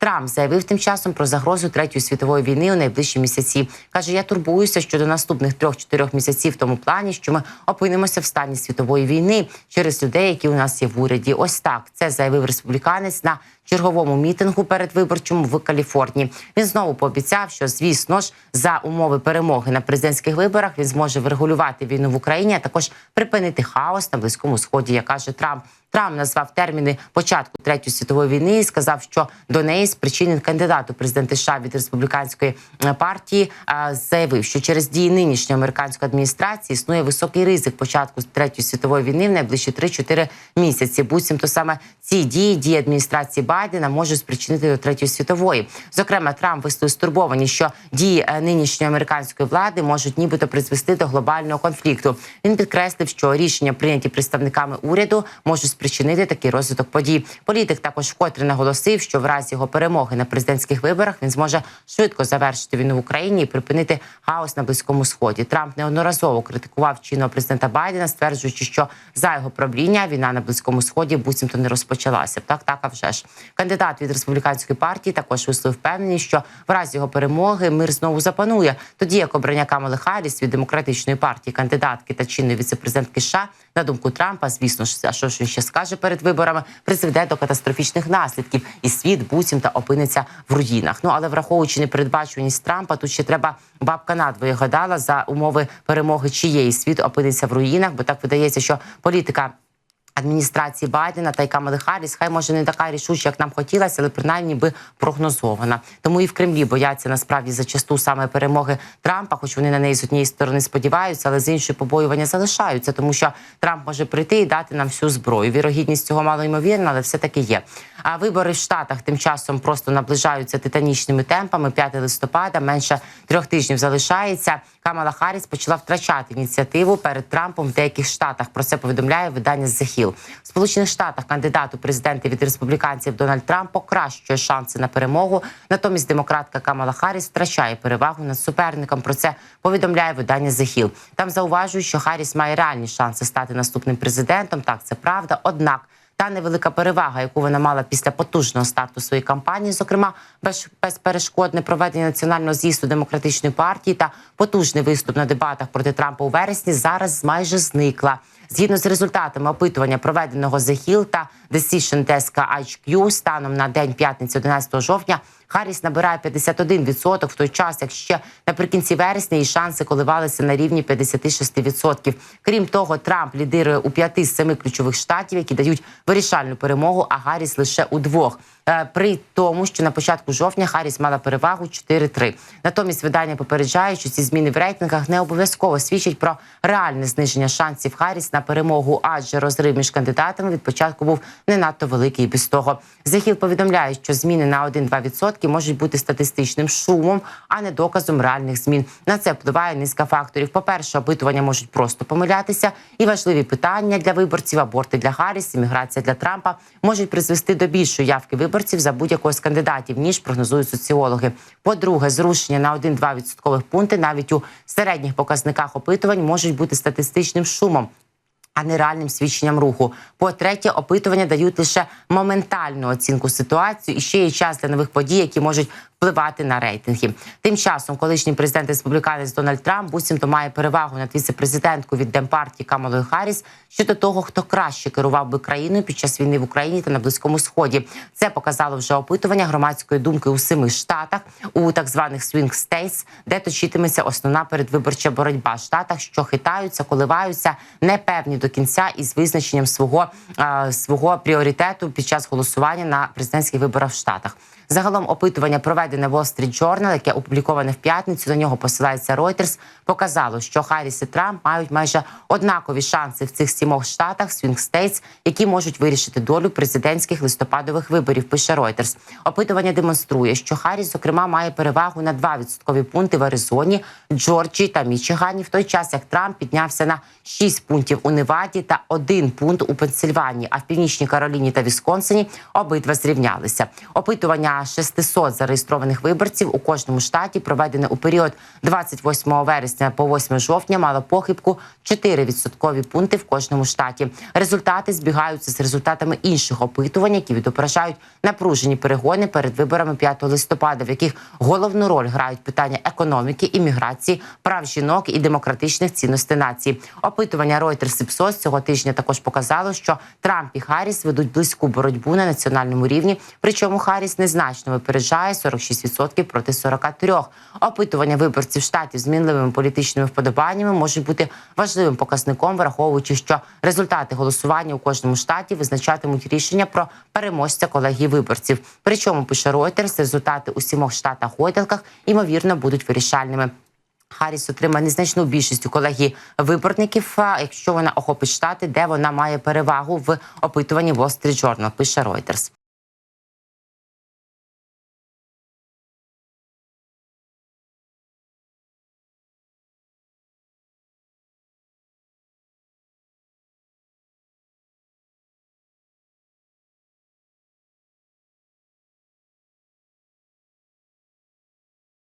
Трамп заявив тим часом про загрозу третьої світової війни у найближчі місяці. каже: Я турбуюся щодо наступних трьох-чотирьох місяців в тому плані, що ми опинимося в стані світової війни через людей, які у нас є в уряді. Ось так це заявив республіканець на черговому мітингу передвиборчому в Каліфорнії. Він знову пообіцяв, що звісно ж за умови перемоги на президентських виборах він зможе врегулювати війну в Україні, а також припинити хаос на близькому сході. Як каже Трамп. Трамп назвав терміни початку третьої світової війни і сказав, що до неї спричинен кандидат у президенти США від республіканської е, партії. Заявив, що через дії нинішньої американської адміністрації існує високий ризик початку третьої світової війни в найближчі 3-4 місяці. Буцімто саме ці дії дії адміністрації Байдена можуть спричинити до третьої світової. Зокрема, Трамп висловив стурбованість, що дії е, нинішньої американської влади можуть нібито призвести до глобального конфлікту. Він підкреслив, що рішення прийняті представниками уряду можуть спричинити такий розвиток подій. Політик також вкотре наголосив, що в разі його перемоги на президентських виборах він зможе швидко завершити війну в Україні і припинити хаос на близькому сході. Трамп неодноразово критикував чинного президента Байдена, стверджуючи, що за його правління війна на близькому сході буцімто не розпочалася. Так, так, а вже ж кандидат від республіканської партії також висловив впевненість, що в разі його перемоги мир знову запанує. Тоді як обрання Камали Харріс від демократичної партії кандидатки та чинної віцепрезидентки США, на думку Трампа, звісно ж, а що ж він ще скаже перед виборами, призведе до катастрофічних наслідків, і світ буцімто опиниться в руїнах. Ну але враховуючи непередбачуваність Трампа, тут ще треба бабка надвоє гадала за умови перемоги чиєї світ опиниться в руїнах, бо так видається, що політика. Адміністрації Байдена та й Камали Харріс, хай може не така рішуча, як нам хотілося, але принаймні би прогнозована. Тому і в Кремлі бояться насправді зачасту саме перемоги Трампа, хоч вони на неї з однієї сторони сподіваються, але з іншої побоювання залишаються, тому що Трамп може прийти і дати нам всю зброю. Вірогідність цього мало ймовірна, але все таки є. А вибори в Штатах тим часом просто наближаються титанічними темпами. 5 листопада менше трьох тижнів залишається. Камала Харріс почала втрачати ініціативу перед Трампом в деяких штатах. Про це повідомляє видання The В Сполучених Штатах кандидат у президенти від республіканців Дональд Трамп покращує шанси на перемогу. Натомість демократка Камала Харріс втрачає перевагу над суперником. Про це повідомляє видання The Hill. Там зауважують, що Харріс має реальні шанси стати наступним президентом. Так, це правда. Однак. Та невелика перевага, яку вона мала після потужного старту своєї кампанії, зокрема без, безперешкодне проведення національного з'їзду демократичної партії та потужний виступ на дебатах проти Трампа у вересні, зараз майже зникла. Згідно з результатами опитування, проведеного The Hill та Decision Desk HQ, станом на день п'ятниці, 11 жовтня, Харріс набирає 51% в той час, як ще наприкінці вересня її шанси коливалися на рівні 56%. Крім того, Трамп лідирує у п'яти з семи ключових штатів, які дають вирішальну перемогу, а Гарріс лише у двох. Е, При тому, що на початку жовтня Харріс мала перевагу 4-3. Натомість видання попереджає, що ці зміни в рейтингах не обов'язково свідчать про реальне зниження шансів Харріс на перемогу, адже розрив між кандидатами від початку був не надто великий. Без того Захіл повідомляє, що зміни на 1-2% можуть бути статистичним шумом, а не доказом реальних змін. На це впливає низка факторів. По перше, опитування можуть просто помилятися, і важливі питання для виборців, аборти для Харріс, імміграція для Трампа можуть призвести до більшої явки виборців за будь-якого з кандидатів, ніж прогнозують соціологи. По-друге, зрушення на 1-2 відсоткових пункти навіть у середніх показниках опитувань можуть бути статистичним шумом. А не реальним свідченням руху. По-третє, опитування дають лише моментальну оцінку ситуації і ще є час для нових подій, які можуть впливати на рейтинги. Тим часом, колишній президент республіканець Дональд Трамп буцімто має перевагу над віце-президенткою від Демпартії Камалою Харріс щодо того, хто краще керував би країною під час війни в Україні та на близькому сході. Це показало вже опитування громадської думки у семи штатах у так званих swing states, де точитиметься основна передвиборча боротьба штатах, що хитаються, коливаються, непевні до кінця із визначенням свого, е, свого пріоритету під час голосування на президентських виборах в штатах. Загалом опитування, проведене Wall Street Journal, яке опубліковане в п'ятницю, до нього посилається Reuters, показало, що Харріс і Трамп мають майже однакові шанси в цих сімох штатах States, які можуть вирішити долю президентських листопадових виборів. Пише Reuters. Опитування демонструє, що Харріс, зокрема, має перевагу на 2 відсоткові пункти в Аризоні, Джорджії та Мічигані, в той час як Трамп піднявся на 6 пунктів у Неваді та 1 пункт у Пенсильванії. А в північній Кароліні та Вісконсині обидва зрівнялися. Опитування 600 зареєстрованих зареєстрованих виборців у кожному штаті, проведене у період 28 вересня по 8 жовтня, мало похибку 4 відсоткові пункти в кожному штаті. Результати збігаються з результатами інших опитувань, які відображають напружені перегони перед виборами 5 листопада, в яких головну роль грають питання економіки, імміграції, прав жінок і демократичних цінностей нації. Опитування Reuters Ipsos цього тижня також показало, що Трамп і Харріс ведуть близьку боротьбу на національному рівні. Причому Харріс незначно випереджає 46% проти 43%. Опитування виборців штатів з мінливими політичними вподобаннями може бути важливим показником, враховуючи, що результати голосування у кожному штаті визначатимуть рішення про переможця колегії виборців. Причому пише Reuters, результати у сімох штатах гойдалках ймовірно будуть вирішальними. Харріс отримає незначну більшість у колегії виборників, якщо вона охопить штати, де вона має перевагу в опитуванні Wall Street Journal, пише Reuters.